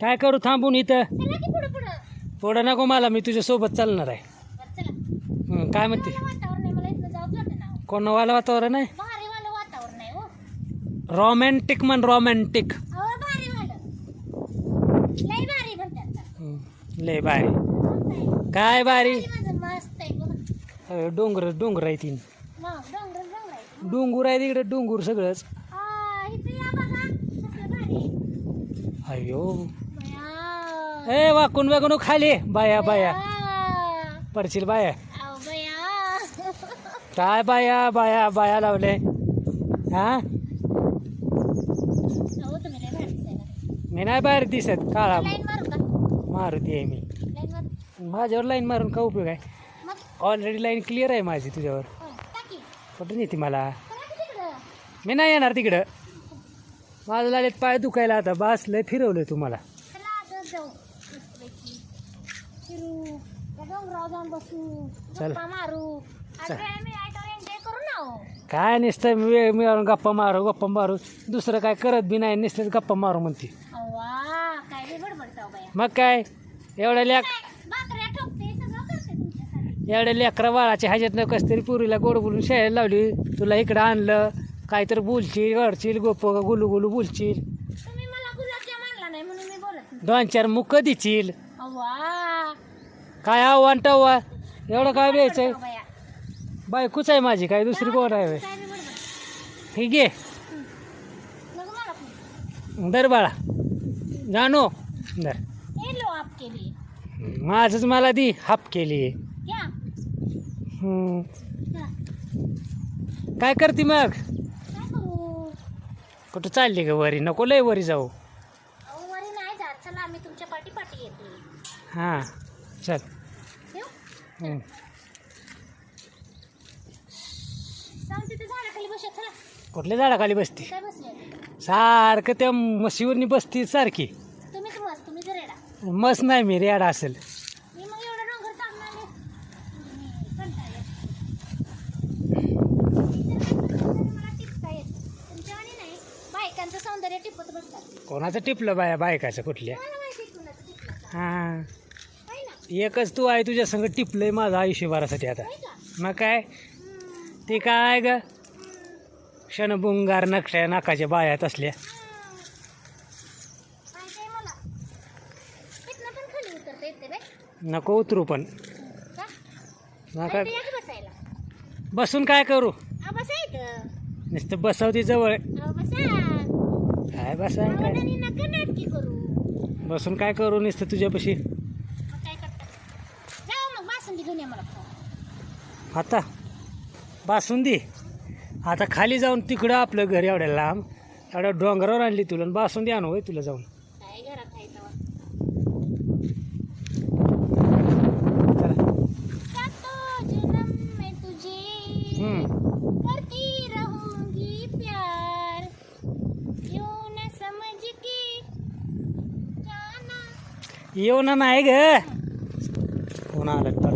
काय करू थांबून इथं? पुढं नको मला मी तुझ्या सोबत चालणार आहे. बरं हं, काय म्हणते? मला वातावरण आहे? आहे हो. रोमॅन्टिक म्हण रोमॅन्टिक लय मग काय? अं, डोंगर डोंगर आहे तीन. डोंगर आहे. तिकडे डोंगर सगळंच. अयो ए वाकून वाकून खाली? बाया बाया. बया. पडशील बाया. काय बाया बाया बाया लावले? हा. मी नाही बाहेर दिसत काळा. मारुती आहे मी. माझ्यावर लाईन मारून का उपयोग आहे? ऑलरेडी लाईन क्लिअर आहे माझी तुझ्यावर. हो, कुठून येते मला? मी नाही येणार तिकडं. माझं लालेत पाय दुखायला आता. बास लय फिरवलंय तुम्हाला चला असं जाऊ मस्तपैकी. फिरू. त्या डोंगरावर जाऊन बसू चल. गप्पा मारू. आज चल. वेळ मिळायचा एन्जॉय करू ना हो. काय नुसतं वेळ मिळून गप्पा मारू गप्पा मारू. दुसरं काय करत बी नाही नुसतं गप्पा मारू म्हणते. अव्वा काय बी बडबडताव बाया मग काय? एवढ्या लेक काय, भाकऱ्या ठोकते सगळं करते तुमच्यासाठी. एवढ्या लेकरा बाळाच्या ह्याच्यातनं कस तरी पुरीला गोड बोलून शाळेला लावली. तुला इकडं आणलं काहीतरी बोलशील गडशील गोप गुलू गुलू बोलशील. तुम्ही मला गुलाबजाम आणला नाही म्हणून मी बोलत नाही. दोन चार मुख दिशील. अव्वा काय आव्हान टव्वा एवढं काय बाया. बायकोच आहे माझी काय दुसरी कोण आहे होय? ठीक आहे. दर बाळा जाणो दर हे लो आपके लिए माझंच मला दी हाप केली क्या हम्म. चला. काय करते मग करू कुठं चालली ग वरी नको लय वरी जाऊ अहो वरी नाही जात चला आम्ही तुमच्या पाठी पाठी येते हां चल. कुठल्या झाडाखाली बसती? सारखं त्या म्हशीवरनी बसती सारखी. मस्त नाही मी रेडा असेल. कोणाचं टिपलं बाया? बायकाचं कुठल्या? हां. एकच तू आहे तुझ्या संग टिपलंय माझं आयुष्यभरासाठी आता. मग काय? ते काय ग? क्षणभुंगार नकट्या नाकाच्या बायात असल्या. नको उतरू पण. नका बसून काय करू? नुसतं बसवती जवळ. काय बसा काय? करू बसून काय करू नुसतं तुझ्यापाशी मग काय करता जाऊ मग बासुंदी घेऊन या मला खाऊ. आता बासुंदी. आता खाली जाऊन तिकडं आपलं घर एवढ्या लांब. एवढ्या डोंगरावर आणली तुला आणि बासुंदी आणू होय तुला जाऊन. येऊ ना नाही ग. कोण आलं